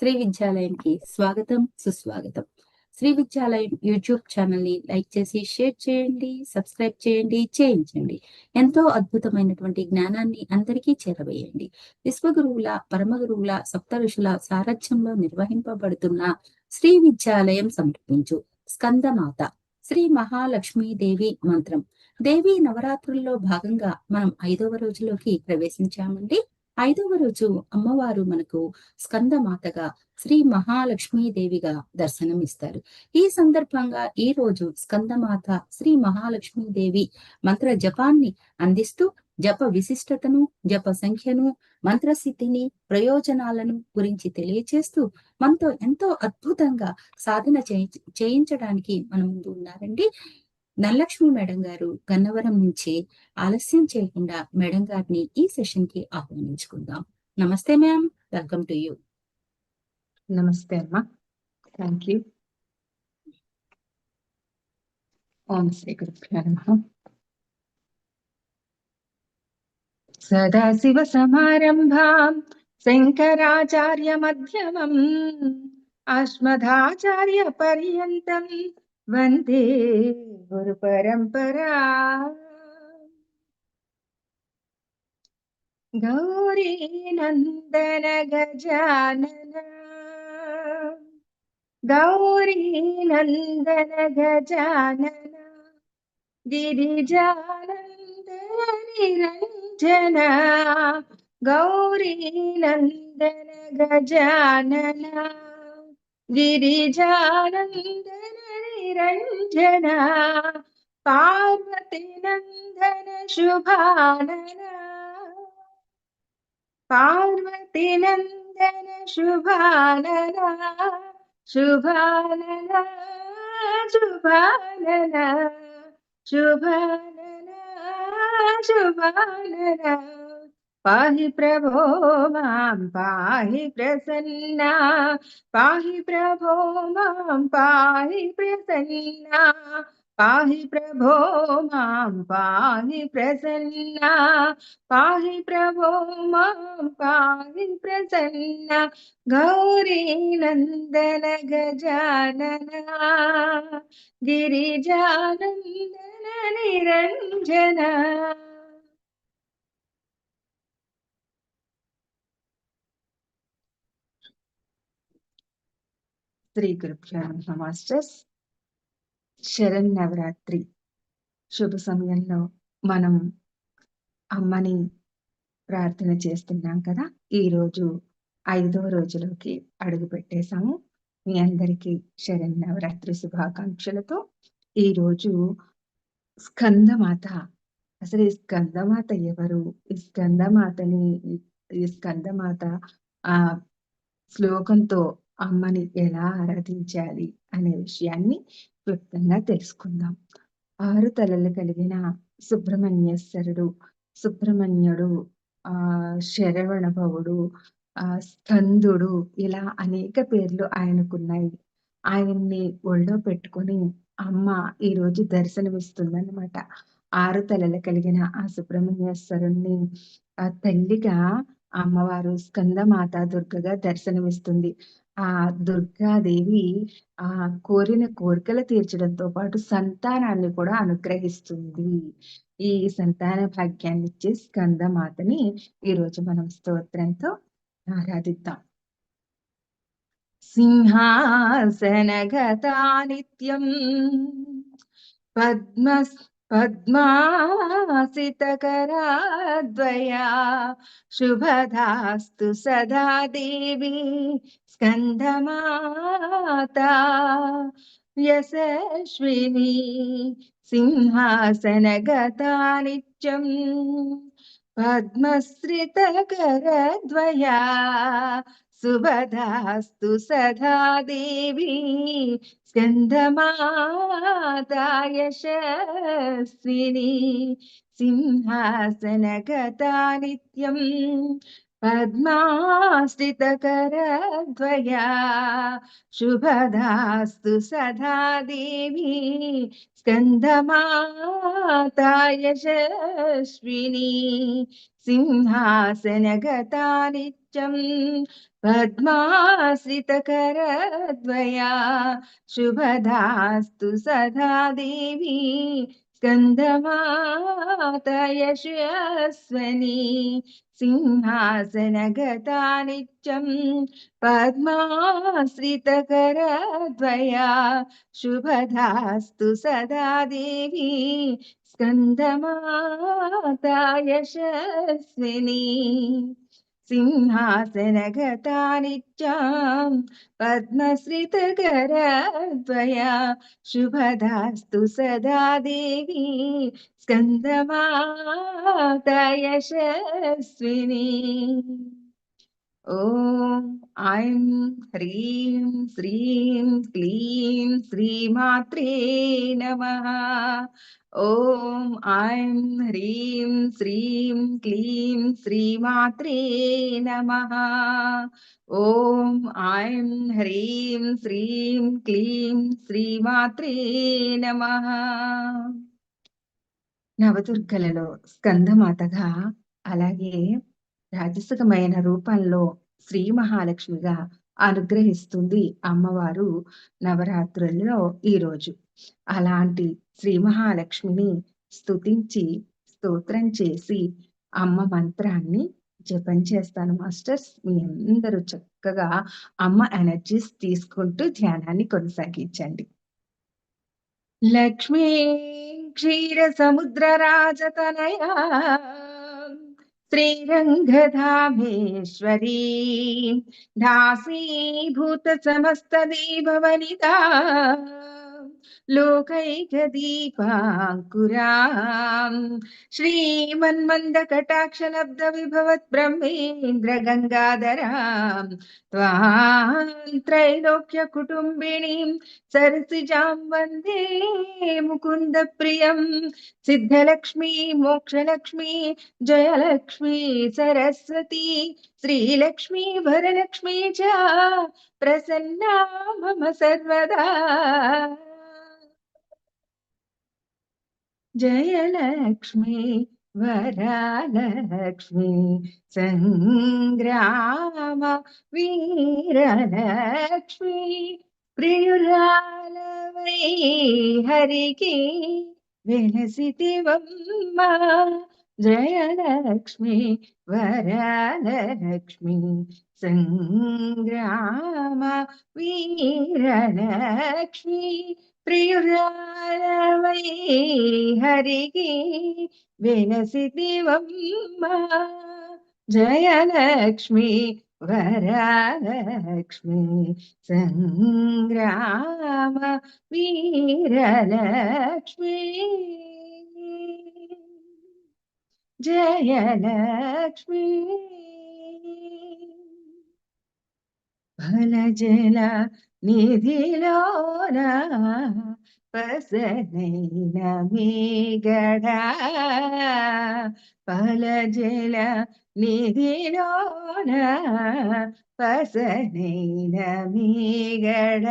శ్రీ విద్యాలయంకి స్వాగతం సుస్వాగతం. శ్రీ విద్యాలయం యూట్యూబ్ ఛానల్ని లైక్ చేసి షేర్ చేయండి సబ్స్క్రైబ్ చేయండి చేయించండి. ఎంతో అద్భుతమైనటువంటి జ్ఞానాన్ని అందరికీ చేరవేయండి. విశ్వగురువుల పరమ గురువుల సప్త ఋషుల సారథ్యంలో నిర్వహింపబడుతున్న శ్రీ విద్యాలయం సమర్పించు స్కందమాత శ్రీ మహాలక్ష్మీదేవి మంత్రం. దేవి నవరాత్రుల్లో భాగంగా మనం ఐదవ రోజులోకి ప్రవేశించామండి. ఐదవ రోజు అమ్మవారు మనకు స్కందమాతగా శ్రీ మహాలక్ష్మీదేవిగా దర్శనమిస్తారు. ఈ సందర్భంగా ఈ రోజు స్కందమాత శ్రీ మహాలక్ష్మీదేవి మంత్ర జపాన్ని అందిస్తూ జప విశిష్టతను జప సంఖ్యను మంత్రసిద్ధిని ప్రయోజనాలను గురించి తెలియచేస్తూ మనతో ఎంతో అద్భుతంగా సాధన చేయించడానికి మన ముందు ఉన్నారండి. నల్లక్ష్మి మేడం గారు గన్నవరం నుంచి ఆలస్యం చేయకుండా మేడం గారిని ఈ సెషన్కి ఆహ్వానించుకుందాం. నమస్తే మ్యామ్ వెల్కమ్ టు యూ. నమస్తే అమ్మా థ్యాంక్ యూ. ఓం శ్రీ సదాశివ సమారంభాం శంకరాచార్య మధ్యమం అస్మదాచార్య పర్యంతం వందే గురు పరంపరా. గౌరీ నందన గజానన. గౌరీ నందన గజానన. గిరిజానందనిరంజన గౌరీ నందన గజానన. గిరిజానందన निरञ्जना पार्वतीनन्दन शुभानना पार्वतीनन्दन शुभानना शुभानना शुभानना शुभानना शुभानना पाहि प्रभो माँ, पाहि प्रसन्ना। पाहि प्रभो माँ, पाहि प्रसन्ना। पाहि प्रभो माँ, पाहि प्रसन्ना। पाहि प्रभो माँ, पाहि प्रसन्ना। गौरी नंदन गजानना। गिरिजानंदन निरंजना। శ్రీ గురుభ్యో నమ మాస్టర్స్. శరణ్ నవరాత్రి. శుభ సమయంలో మనం అమ్మని ప్రార్థన చేస్తున్నాం కదా ఈ రోజు రోజులోకి అడుగు పెట్టేశాము. మీ అందరికీ శరణ్ నవరాత్రి శుభాకాంక్షలతో. ఈ రోజు స్కందమాత అసలు ఈ స్కందమాత ఎవరు? ఈ స్కందమాతని ఈ స్కందమాత ఆ శ్లోకంతో అమ్మని ఎలా ఆరాధించాలి అనే విషయాన్ని క్లుప్తంగా తెలుసుకుందాం. ఆరు తలలు కలిగిన సుబ్రహ్మణ్యేశ్వరుడు సుబ్రహ్మణ్యుడు ఆ శరవణ భవుడు ఆ స్కందుడు ఇలా అనేక పేర్లు ఆయనకున్నాయి. ఆయన్ని ఒళ్ళో పెట్టుకుని అమ్మ ఈ రోజు దర్శనమిస్తుందన్నమాట. ఆరు తలలు కలిగిన ఆ సుబ్రహ్మణ్యేశ్వరుణ్ణి ఆ తల్లిగా అమ్మవారు స్కందమాత దుర్గగా దర్శనమిస్తుంది. ఆ దుర్గాదేవి ఆ కోరిన కోరికలు తీర్చడంతో పాటు సంతానాన్ని కూడా అనుగ్రహిస్తుంది. ఈ సంతాన భాగ్యాన్ని ఇచ్చే స్కందమాతని ఈరోజు మనం స్తోత్రంతో ఆరాధిద్దాం. సింహాసనగతా నిత్యం పద్మ पद्मासितकराद्वया शुभदास्तु सदा देवी स्कन्धमाता यशस्विनी सिंहासनगता नित्यम् पद्मश्रितकरद्वया സുഭദാസ്തു സദാ ദേവി സ്കന്ധമാതായ ശസ്വിനി സിംഹാസനഗതാ पद्माश्रितकरद्वया शुभदास्तु सदा देवी स्कन्दमाताय यशस्विनी सिंहासनगता सिंहासनगतानित्यम् पद्माश्रितकरद्वया शुभदास्तु सदा देवी स्कन्दमातयशस्वनी सिंहासनगता नित्यं पद्माश्रितकरद्वया शुभदास्तु सदा देवी स्कंदमाता यशस्विनी सिंहासनगतानित्यां पद्मश्रितकरद्वया शुभदास्तु सदा देवी स्कन्दमातयशस्विनी ఓం ఐం హ్రీం శ్రీం క్లీం శ్రీమాత్రే నమః. ఓం ఐం హ్రీం శ్రీం క్లీం శ్రీమాత్రే నమః. ఓం ఐం హ్రీం శ్రీం క్లీం శ్రీమాత్రే నమ. నవదుర్గలలో స్కందమాతగా అలాగే రాజసికమైన రూపంలో శ్రీ మహాలక్ష్మిగా అనుగ్రహిస్తుంది అమ్మవారు నవరాత్రుల్లో ఈరోజు అలాంటి శ్రీ మహాలక్ష్మిని స్తుతించి స్తోత్రం చేసి అమ్మ మంత్రాన్ని జపం చేస్తాను మాస్టర్స్. మీ అందరూ చక్కగా అమ్మ ఎనర్జీస్ తీసుకుంటూ ధ్యానాన్ని కొనసాగించండి. లక్ష్మీ క్షీర సముద్ర రాజతనయా श्रीरङ्गधामेश्वरी। दासीभूतसमस्तदेववनिता। लोकैकदीपाङ्कुराम्। श्रीमन्मन्दकटाक्षलब्धविभवत् गंगाधरा त्वां त्रैलोक्यकुटुम्बिणीं सरसिजां वंदे मुकुन्दप्रियं सिद्धलक्ष्मी, मोक्षलक्ष्मी, जयलक्ष्मी, सरस्वती, श्रीलक्ष्मी, वरलक्ष्मी च। प्रसन्ना मम सर्वदा। जयलक्ष्मी वरलक्ष्मी संग्राम वीरलक्ष्मी प्रियुराल वै हरि की विनसी जयलक्ष्मी वरलक्ष्मी సంగ్రామ వీరలక్ష్మి ప్రియురాలవై హరికి వెలసితివమ్మ జయలక్ష్మి వరలక్ష్మి సంగ్రామ వీరలక్ష్మి ప్రియురాలవై ఫలజల నిధిలోన పసనైన మేగడ ఫలజల నిధిలోన పసనైన మేగడ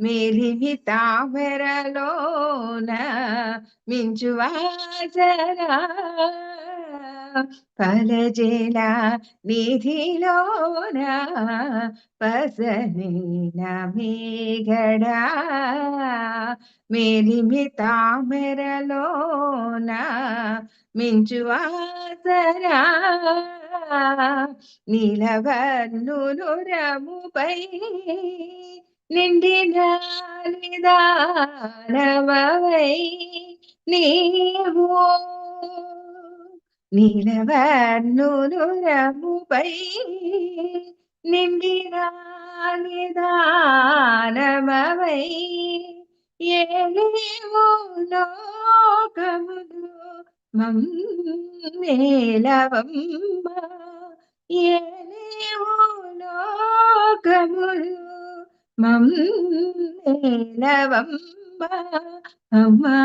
మేలిమి తామరలోన మించువాసరా ఫలజల నిధిలోన పసనైన మేఘడా మేలిమి తామెరలోన మించువాసరా నీలవర్ణులు రముపై నిండిన నిదానవై నీవో నీలవర్ణులు రముపై నిదానమవై ఏలేవో లోకములు మమ్మేలవమ్మ ఏలేవో లోకములు మమ్మేలవమ్మ అమ్మా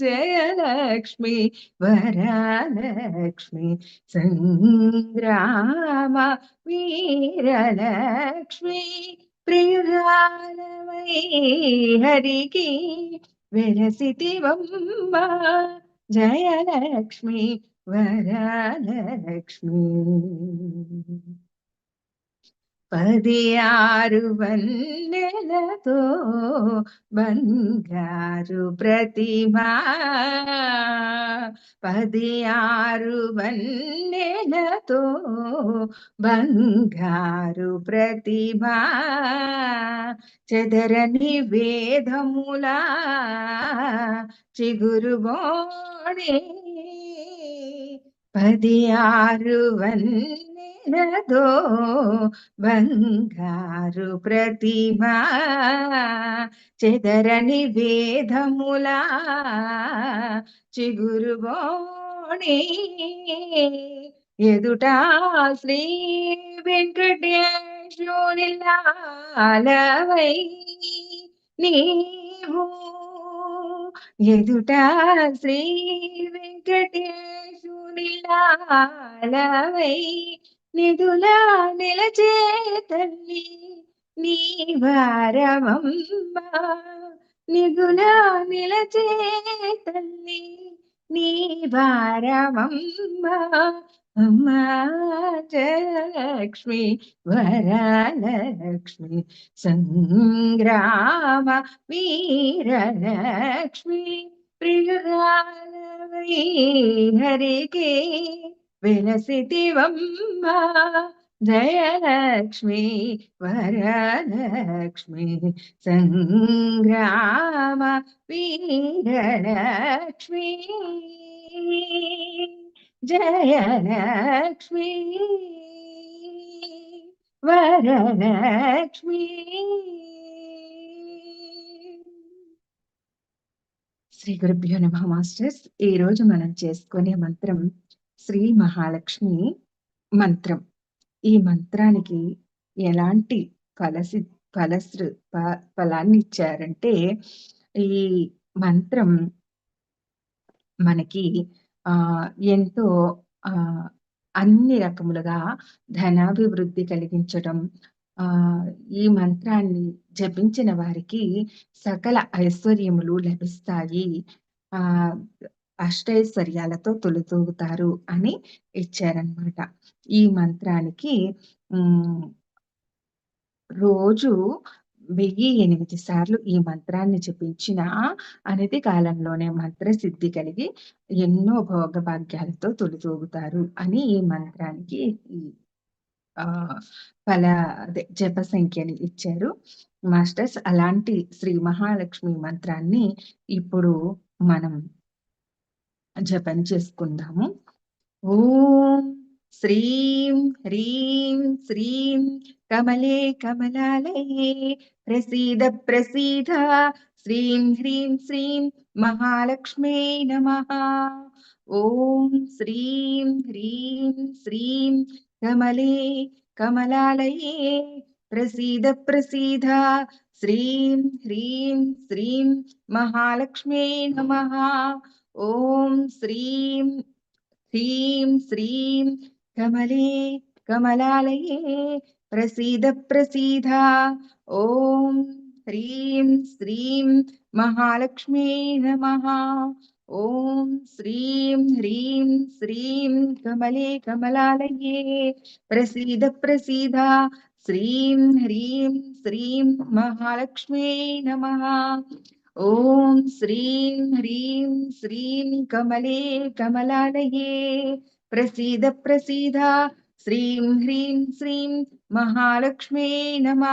జయలక్ష్మి వరలక్ష్మి సంగ్రామ వీరలక్ష్మి ప్రియురాలవై హరికి వెలసితివమ్మ జయలక్ష్మి వరలక్ష్మి పది ఆరు వన్నెలతో బంగారు ప్రతిమా. పది ఆరు వన్నెలతో బంగారు ప్రతిభా చెదరని వేదములా చిగురు బోడే. పది ఆరు వన్నెలతో బంగారు ప్రతిభా చెదరని వేదములా చిగురు బోణి. ఎదుట శ్రీ వెంకటేశునిలాలవై నీవు. ఎదుట శ్రీ వెంకటేశునిలాలవై నిధులా నిలచే తల్లి నీ వారమమ్మ నిధులా నిలచే తల్లి నీ వారమమ్మ అమ్మా జయలక్ష్మి వరలక్ష్మి సంగ్రామ వీరలక్ష్మి ప్రియురాలవై హరికి విలసితివమ్మ జయలక్ష్మి వరలక్ష్మి. సంగ్రామ వీరలక్ష్మి జయలక్ష్మి వరలక్ష్మి. శ్రీ గురుభ్యో నమ మాస్టర్స్. ఈ రోజు మనం చేసుకునే మంత్రం శ్రీ మహాలక్ష్మి మంత్రం. ఈ మంత్రానికి ఎలాంటి ఫలసి ఫలశ్రు ఫ- ఫలాన్ని ఇచ్చారంటే ఈ మంత్రం మనకి ఆ ఎంతో ఆ అన్ని రకములుగా ధనాభివృద్ధి కలిగించడం ఆ ఈ మంత్రాన్ని జపించిన వారికి సకల ఐశ్వర్యములు లభిస్తాయి. ఆ అష్టైశ్వర్యాలతో తొలుతూగుతారు అని ఇచ్చారనమాట ఈ మంత్రానికి రోజు వెయ్యి ఎనిమిది సార్లు ఈ మంత్రాన్ని జపించిన అనతి కాలంలోనే మంత్ర సిద్ధి కలిగి ఎన్నో భోగభాగ్యాలతో తొలితూగుతారు అని ఈ మంత్రానికి ఆ ఫల అదే జప సంఖ్యని ఇచ్చారు. మాస్టర్స్ అలాంటి శ్రీ మహాలక్ష్మి మంత్రాన్ని ఇప్పుడు మనం జపం చేసుకుందాము. ఓం శ్రీం హ్రీం శ్రీం కమలే కమలాలయే ప్రసీద ప్రసీద. శ్రీం హ్రీం శ్రీం మహాలక్ష్మే నమ. ఓం శ్రీం హ్రీం శ్రీం కమలే కమలాలయే ప్రసీద ప్రసీద. శ్రీం హ్రీం శ్రీం మహాలక్ష్మే నమ. ఓం శ్రీం హ్రీం శ్రీం కమలే కమలాలయే ప్రసీద ప్రసీద ఓం హ్రీం శ్రీం మహాలక్ష్మీ నమః ఓం శ్రీం హ్రీం శ్రీం కమలే కమలాలయే ప్రసీద ప్రసీద శ్రీం హ్రీం శ్రీం మహాలక్ష్మీ నమః ఓం శ్రీం హ్రీం శ్రీం కమలే కమలాలయే. ప్రసీద ప్రసీద. శ్రీం హ్రీం శ్రీం మహాలక్ష్మీ నమ.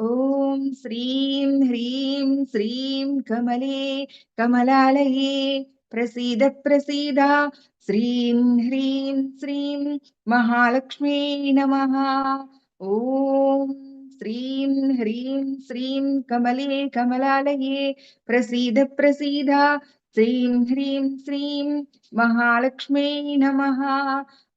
ఓం శ్రీం హ్రీం శ్రీం కమలే కమలాలయే. ప్రసీద ప్రసీద. శ్రీం హ్రీం శ్రీం మహాలక్ష్మీ నమ. ఓం శ్రీం హ్రీం శ్రీం కమలే కమలాలయే ప్రసీద ప్రసీద. శ్రీం హ్రీం శ్రీం మహాలక్ష్మీ నమ.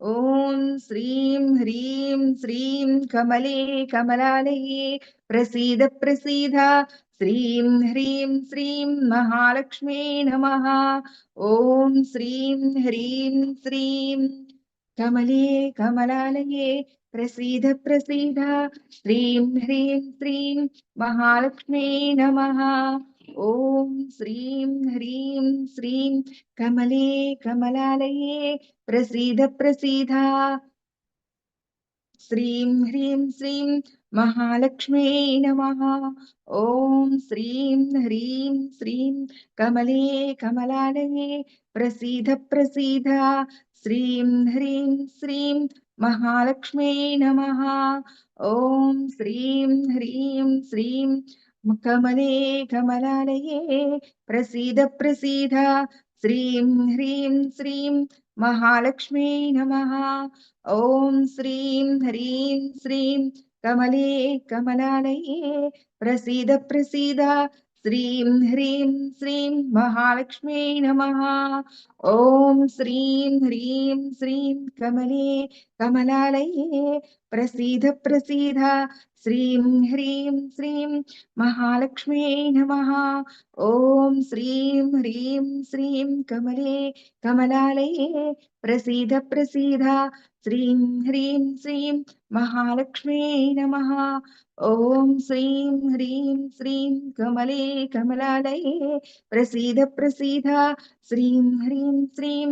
ఓం శ్రీం హ్రీం శ్రీం కమలే కమలాలయే ప్రసీద ప్రసీద. శ్రీం హ్రీం శ్రీం మహాలక్ష్మీ నమ. ఓం శ్రీం హ్రీం శ్రీం కమలే కమలాలయే ప్రసీద ప్రసీద శ్రీం హ్రీం శ్రీం మహాలక్ష్మీ నమ ఓం శ్రీం హ్రీం శ్రీం కమలే కమలాలయే ప్రసీద ప్రసీద శ్రీం హ్రీం శ్రీం మహాలక్ష్మీ నమ ఓం శ్రీం హ్రీం శ్రీం కమలే కమలాలయే ప్రసీద ప్రసీద శ్రీం హ్రీం శ్రీం మహాలక్ష్మీ నమ ఓం శ్రీం హ్రీం శ్రీం కమలే కమలాలయే ప్రసీద ప్రసీద శ్రీం హ్రీం శ్రీం మహాలక్ష్మీ నమ ఓం శ్రీం హ్రీం శ్రీం కమలే కమలాలయే ప్రసీద ప్రసీద శ్రీం హ్రీం శ్రీం మహాలక్ష్మీ నమః ఓం శ్రీం హ్రీం శ్రీం కమలే కమలాలయే ప్రసీద ప్రసీద. శ్రీం హ్రీం శ్రీం మహాలక్ష్మీ నమ. ఓం శ్రీం హ్రీం శ్రీం కమలే కమలాలయే ప్రసీద ప్రసీద. శ్రీం హ్రీం శ్రీం మహాలక్ష్మీ నమ. ఓం శ్రీం హ్రీం శ్రీం కమలే కమలాలయే ప్రసీద ప్రసీద. శ్రీం హ్రీం శ్రీం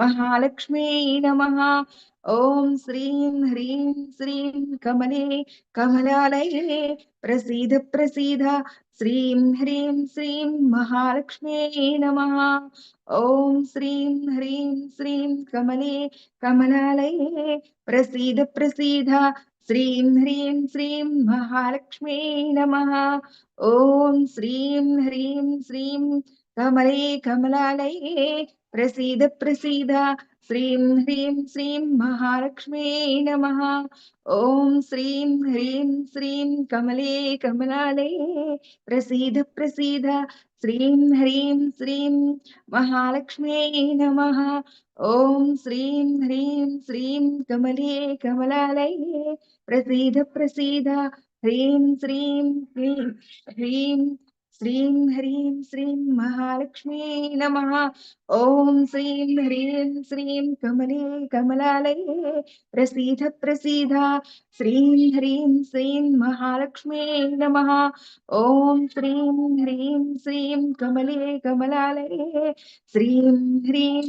మహాలక్ష్మీ నమ. ఓం శ్రీం హ్రీం శ్రీం కమలే కమలాలయే. ప్రసీద ప్రసీద. శ్రీం హ్రీం శ్రీం మహాలక్ష్మీ నమ. ఓం శ్రీం హ్రీం శ్రీం కమలే కమలాలయే. ప్రసీద ప్రసీద. శ్రీం హ్రీం శ్రీం మహాలక్ష్మీ నమ. ఓం శ్రీం హ్రీం శ్రీం కమలే కమలాలయే. ప్రసీద ప్రసీద శ్రీం హ్రీం శ్రీం మహాలక్ష్మీ నమ ఓం శ్రీం హ్రీం శ్రీం కమలే కమలాలయే ప్రసీద ప్రసీద శ్రీం హ్రీం శ్రీం మహాలక్ష్మీ నమ ఓం శ్రీం హ్రీం శ్రీం కమలే కమలాలయే ప్రసీద ప్రసీద హ్రీం శ్రీం హ్రీం హ్రీం శ్రీం హ్రీం శ్రీం మహాలక్ష్మీ నమః ఓం శ్రీం హ్రీం శ్రీం కమలే కమలాలయే ప్రసీద ప్రసీద శ్రీం హ్రీం శ్రీం మహాలక్ష్మీ నమః ఓం శ్రీం హ్రీం శ్రీం కమలే కమలాలయే శ్రీం హ్రీం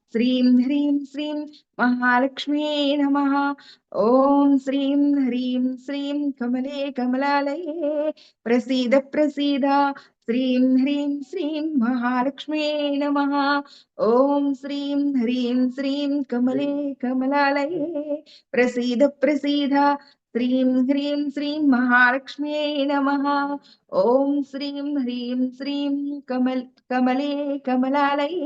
శ్రీం హ్రీం శ్రీం మహాలక్ష్మీ నమ ఓం శ్రీం హ్రీం శ్రీం కమలే కమలాలయే ప్రసీద ప్రసీద శ్రీం హ్రీం శ్రీం మహాలక్ష్మీ నమ ఓం శ్రీం హ్రీం శ్రీం కమలే కమలాలయే ప్రసీద ప్రసీద శ్రీం హ్రీం శ్రీం మహాలక్ష్మీ నమ ఓం శ్రీం హ్రీం శ్రీం కమల్ కమలే కమలాలయే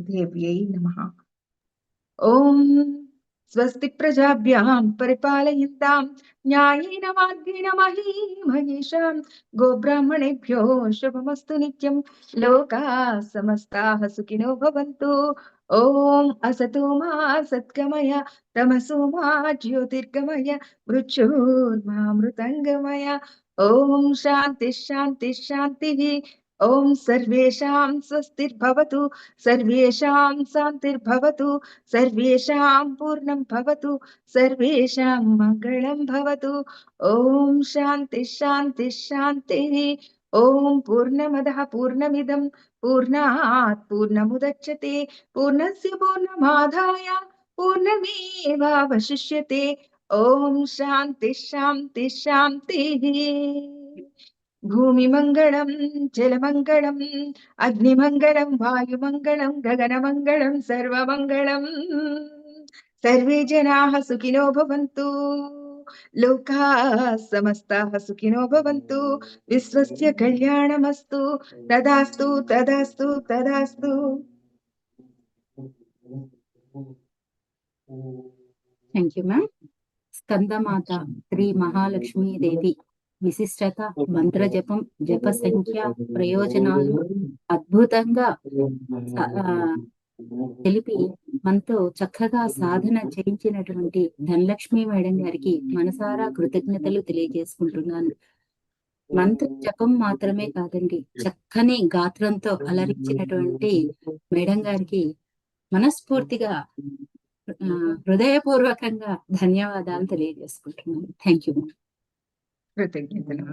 नमः। ॐ स्वस्ति प्रजाभ्यां गोब्राह्मणेभ्यो शुभमस्तु नित्यं। लोका समस्ताः सुखिनो भवन्तु। ओम असतो मा सत्कमय तमसो मा ज्योतिर्गमय मृत्युर्मा मृतङ्गमय ॐ शांति शांति शान्तिः। ओम सर्वेशां स्वस्तिर भवतु सर्वेशां सर्वेषां भवतु सर्वेशां पूर्णं भवतु सर्वेशां मंगलं भवतु। ओम शांति शांति शांति ओम पूर्णमदः, पूर्णमिदं, पूर्णात् पूर्णमुदच्छते, पूर्णस्य पूर्णमाधाय पूर्णमेवावशिष्यते। शांति शांति शांति భూమిమంగళం జలమంగళం అగ్నిమంగళం వాయుమంగళం గగనమంగళం సర్వమంగళం. సర్వే జనా సుఖినో భవంతు. లోకా సమస్తాः సుఖినో భవంతు. విశ్వస్య కళ్యాణమస్తు. తదాస్తు తదాస్తు తదాస్తు. Thank you ma'am Skandamata Shri Mahalakshmidevi. విశిష్టత మంత్ర జపం జప సంఖ్య ప్రయోజనాలు అద్భుతంగా తెలిపి మనతో చక్కగా సాధన చేయించినటువంటి ధనలక్ష్మి మేడం గారికి మనసారా కృతజ్ఞతలు తెలియజేసుకుంటున్నాను. మంత్ర జపం మాత్రమే కాదండి చక్కని గాత్రంతో అలరించినటువంటి మేడం గారికి మనస్ఫూర్తిగా హృదయపూర్వకంగా ధన్యవాదాలు తెలియజేసుకుంటున్నాను. థ్యాంక్ యూ కృతజ్ఞతలు